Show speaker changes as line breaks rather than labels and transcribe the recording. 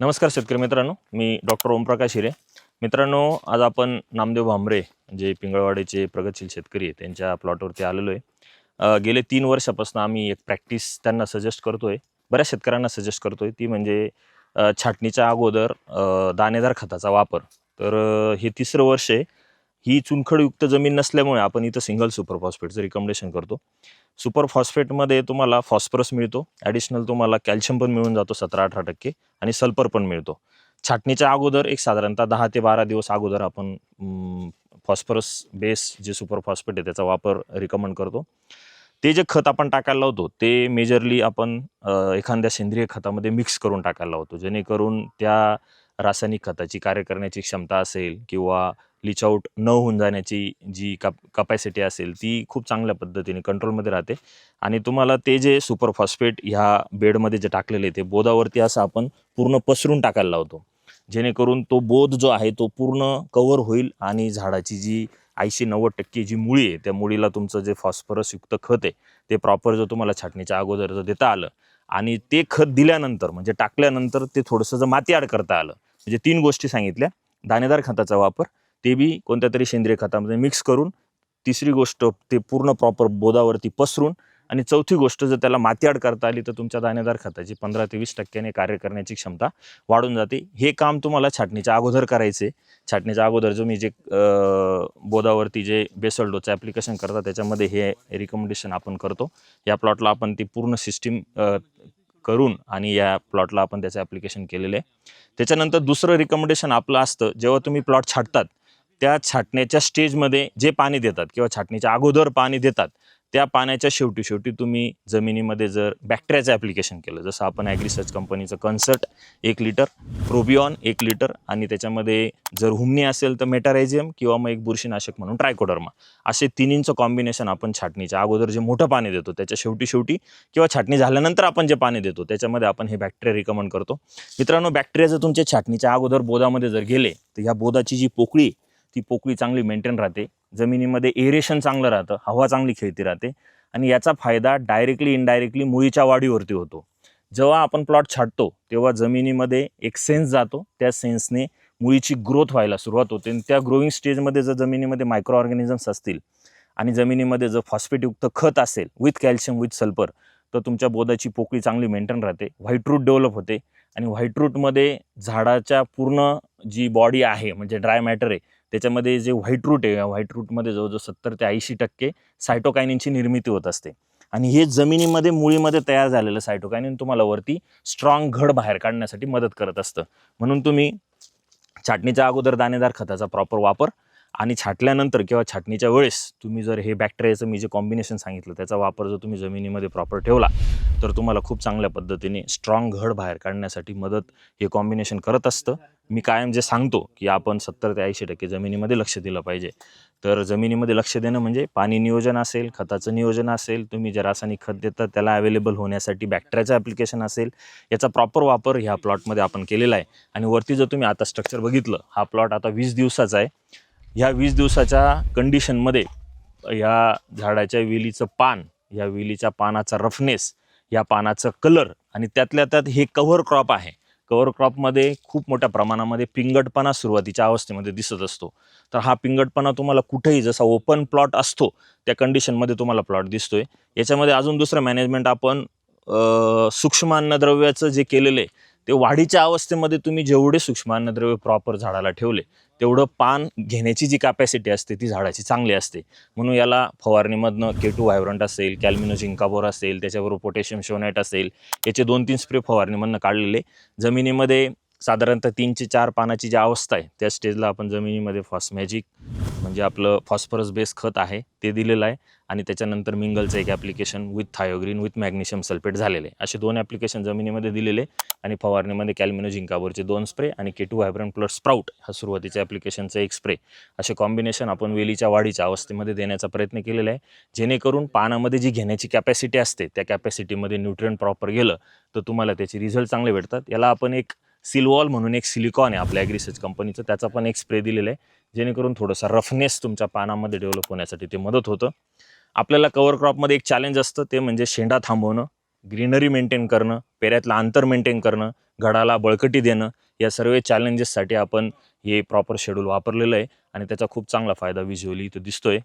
नमस्कार शेतकरी मित्रांनो मी डॉक्टर ओमप्रकाश हिरे. मित्रांनो आज आपण नामदेव भांबरे जे पिंगळवाडीचे प्रगतशील शेतकरी आहे त्यांच्या प्लॉटवरती आलेलो आहे. गेले तीन वर्षापासून आम्ही एक प्रॅक्टिस त्यांना सजेस्ट करतोय बऱ्याच शेतकऱ्यांना सजेस्ट करतोय ती म्हणजे छाटणीच्या अगोदर दाणेदार खताचा वापर. तर हे तिसरं वर्ष आहे ही चुनखडयुक्त जमीन नसल्यामुळे आपण इथं सिंगल सुपर फॉस्फेटचं रिकमेंडेशन करतो. सुपर फॉस्फेटमध्ये तुम्हाला फॉस्फरस मिळतो ॲडिशनल तुम्हाला कॅल्शियम पण मिळून जातो सतरा अठरा टक्के आणि सल्फर पण मिळतो. छाटणीच्या अगोदर एक साधारणतः दहा ते बारा दिवस अगोदर आपण फॉस्फरस बेस जे सुपर फॉस्फेट आहे त्याचा वापर रिकमेंड करतो. ते जे खत आपण टाकायला लावतो ते मेजरली आपण एखाद्या सेंद्रिय खतामध्ये मिक्स करून टाकायला लावतो जेणेकरून त्या रासायनिक खताची कार्य करण्याची क्षमता असेल किंवा लिचआउट न होऊन जाण्याची जी कप कपॅसिटी असेल ती खूप चांगल्या पद्धतीने कंट्रोलमध्ये राहते. आणि तुम्हाला ते जे सुपर फॉस्फेट ह्या बेडमध्ये जे टाकलेले ते बोधावरती असं आपण पूर्ण पसरून टाकायला लावतो. जेणेकरून तो बोध जो आहे तो पूर्ण कवर होईल आणि झाडाची जी ऐंशी नव्वद टक्के जी मुळी आहे त्या मुळीला तुमचं जे फॉस्फरसयुक्त खत आहे ते प्रॉपर जर तुम्हाला छाटणीच्या अगोदर जर देता आलं आणि ते खत दिल्यानंतर म्हणजे टाकल्यानंतर ते थोडंसं जर माती आड करता आलं म्हणजे तीन गोष्टी सांगितल्या. दाणेदार खताचा वापर ते बी कोणत्या तरी सेंद्रिय खतामध्ये मिक्स करून तिसरी गोष्ट ते पूर्ण प्रॉपर बोधावरती पसरून आणि चौथी गोष्ट जर त्याला मातीआड करता आली तर तुमच्या दाणेदार खताची पंधरा ते वीस टक्क्याने कार्य करण्याची क्षमता वाढून जाते. हे काम तुम्हाला छाटणीच्या अगोदर करायचे. छाटणीच्या अगोदर जो मी जे बोदावरती बोधावरती जे बेसल डोचं ॲप्लिकेशन करता त्याच्यामध्ये हे रिकमेंडेशन आपण करतो. या प्लॉटला आपण ती पूर्ण सिस्टीम करून आणि या प्लॉटला आपण त्याचं ॲप्लिकेशन केलेलं आहे. त्याच्यानंतर दुसरं रिकमेंडेशन आपलं असतं जेव्हा तुम्ही प्लॉट छाटतात त्या छाटण्याच्या स्टेजमध्ये जे पाणी देतात किंवा छाटणीच्या अगोदर पाणी देतात त्या पाण्याच्या शेवटी शेवटी तुम्ही जमिनीमध्ये जर बॅक्टेरियाचं ॲप्लिकेशन केलं जसं आपण ॲग्रिसर्च कंपनीचं कन्सर्ट एक लिटर प्रोबिऑन एक लिटर आणि त्याच्यामध्ये जर हुमणी असेल तर मेटारायझियम किंवा मग एक बुरशीनाशक म्हणून ट्रायकोडर्मा असे तिन्हींचं कॉम्बिनेशन आपण छाटणीच्या अगोदर जे मोठं पाणी देतो त्याच्या शेवटी शेवटी किंवा छाटणी झाल्यानंतर आपण जे पाणी देतो त्याच्यामध्ये आपण हे बॅक्टेरिया रिकमेंड करतो. मित्रांनो बॅक्टेरिया जर तुमच्या छाटणीच्या अगोदर बोधामध्ये जर गेले तर ह्या बोधाची जी पोकळी ती पोकळी चांगली मेंटेन राहते. जमिनीमध्ये एरेशन चांगलं राहतं हवा चांगली खेळती राहते. आणि याचा फायदा डायरेक्टली इनडायरेक्टली मुळीच्या वाढीवरती होतो. जेव्हा आपण प्लॉट छाटतो तेव्हा जमिनीमध्ये एक सेन्स जातो. त्या सेन्सने मुळीची ग्रोथ व्हायला सुरुवात होते. आणि त्या ग्रोईंग स्टेजमध्ये जर जमिनीमध्ये मायक्रो ऑर्गॅनिझम्स असतील आणि जमिनीमध्ये जर फॉस्फेटयुक्त खत असेल विथ कॅल्शियम विथ सल्फर तर तुमच्या बोधाची पोकळी चांगली मेंटेन राहते. व्हाईट रूट डेव्हलप होते. आणि व्हाईट रूटमध्ये झाडाच्या पूर्ण जी बॉडी आहे म्हणजे ड्राय मॅटर आहे त्याच्यामध्ये जे व्हाईट रूट आहे व्हाईट रूटमध्ये जवळजवळ सत्तर ते ऐंशी टक्के सायटोकायनिनची निर्मिती होत असते. आणि हे जमिनीमध्ये मुळीमध्ये तयार झालेलं सायटोकायनिन तुम्हाला वरती स्ट्रॉंग घड बाहेर काढण्यासाठी मदत करत असतं. म्हणून तुम्ही छाटणीच्या अगोदर दाणेदार खताचा प्रॉपर वापर आणि छाटल्यानंतर किंवा छाटणीच्या वेळेस तुम्ही जर हे बॅक्टेरियाचं मी जे कॉम्बिनेशन सांगितलं त्याचा वापर जर तुम्ही जमिनीमध्ये प्रॉपर ठेवला तर तुम्हाला खूप चांगल्या पद्धतीने स्ट्रॉंग घड बाहेर काढण्यासाठी मदत हे कॉम्बिनेशन करत असतं. मी कायम जे सांगतो की आपण सत्तर ते ऐंशी टक्के जमिनीमध्ये लक्ष दिलं पाहिजे. तर जमिनीमध्ये लक्ष देणं म्हणजे पाणी नियोजन असेल खताचं नियोजन असेल तुम्ही जे रासायनिक खत देता त्याला अवेलेबल होण्यासाठी बॅक्टेरियाचं ॲप्लिकेशन असेल याचा प्रॉपर वापर ह्या प्लॉटमध्ये आपण केलेला आहे. आणि वरती जर तुम्ही आता स्ट्रक्चर बघितलं हा प्लॉट आता वीस दिवसाचा आहे. ह्या वीस दिवसाच्या कंडिशनमध्ये या झाडाच्या वेलीचं पान या वेलीच्या पानाचा रफनेस या पानाचं कलर आणि त्यातल्या त्यात हे कव्हर क्रॉप आहे. कवर क्रॉपमध्ये खूप मोठ्या प्रमाणामध्ये पिंगटपणा सुरुवातीच्या अवस्थेमध्ये दिसत असतो. तर हा पिंगटपणा तुम्हाला कुठेही जसा ओपन प्लॉट असतो त्या कंडिशनमध्ये तुम्हाला प्लॉट दिसतोय. याच्यामध्ये अजून दुसरं मॅनेजमेंट आपण सूक्ष्म अन्नद्रव्याचं जे केलेलं आहे ते वाढीच्या अवस्थेमध्ये तुम्ही जेवढे सूक्ष्म अन्नद्रव्य प्रॉपर झाडाला ठेवले तेवढं पान घेण्याची जी कॅपॅसिटी असते ती झाडाची चांगली असते. म्हणून याला फवारणीमधनं केटू व्हायब्रंट असेल कॅल्मिनो झिंकाबोर असेल त्याच्याबरोबर पोटॅशियम शोनाईट असेल याचे दोन तीन स्प्रे फवारणीमधनं काढलेले. जमिनीमध्ये साधारणतः तीन ते चार पानाची जी अवस्था आहे त्या स्टेजला आपण जमिनीमध्ये फॉस्मॅजिक म्हणजे आपलं फॉस्फरस बेस खत आहे ते दिलेलं आहे आणि त्याच्यानंतर मिंगलचं एक application with Thiogreen with magnesium sulphate झालेले असे दोन ॲप्लिकेशन जमिनीमध्ये दिलेले आणि फवारणीमध्ये कॅल्मिनो जिंकाबोरचे दोन स्प्रे आणि केटू व्हायब्रंट प्लस स्प्राऊट हा सुरुवातीच्या ॲप्लिकेशनचा एक स्प्रे असे कॉम्बिनेशन आपण वेलीच्या वाढीच्या अवस्थेमध्ये देण्याचा प्रयत्न केलेला आहे. जेणेकरून पानामध्ये जी घेण्याची कॅपॅसिटी असते त्या कॅपॅसिटीमध्ये न्यूट्रियन प्रॉपर गेलं तर तुम्हाला त्याचे रिझल्ट चांगले भेटतात. याला आपण एक सिल्वॉल म्हणून एक सिलिकॉन आहे आपल्या ॲग्रिसर्च कंपनीचं त्याचा पण एक स्प्रे दिलेला आहे. जेणेकरून थोडंसं रफनेस तुमच्या पानामध्ये डेव्हलप होण्यासाठी ते मदत होतं. आपल्याला कवर क्रॉपमध्ये एक चॅलेंज असतं ते म्हणजे शेंडा थांबवणं ग्रीनरी मेंटेन करणं पेऱ्यातलं अंतर मेंटेन करणं घडाला बळकटी देणं या सर्व चॅलेंजेससाठी आपण हे प्रॉपर शेड्यूल वापरलेलं आहे. आणि त्याचा खूप चांगला फायदा व्हिज्युअली इथं दिसतोय.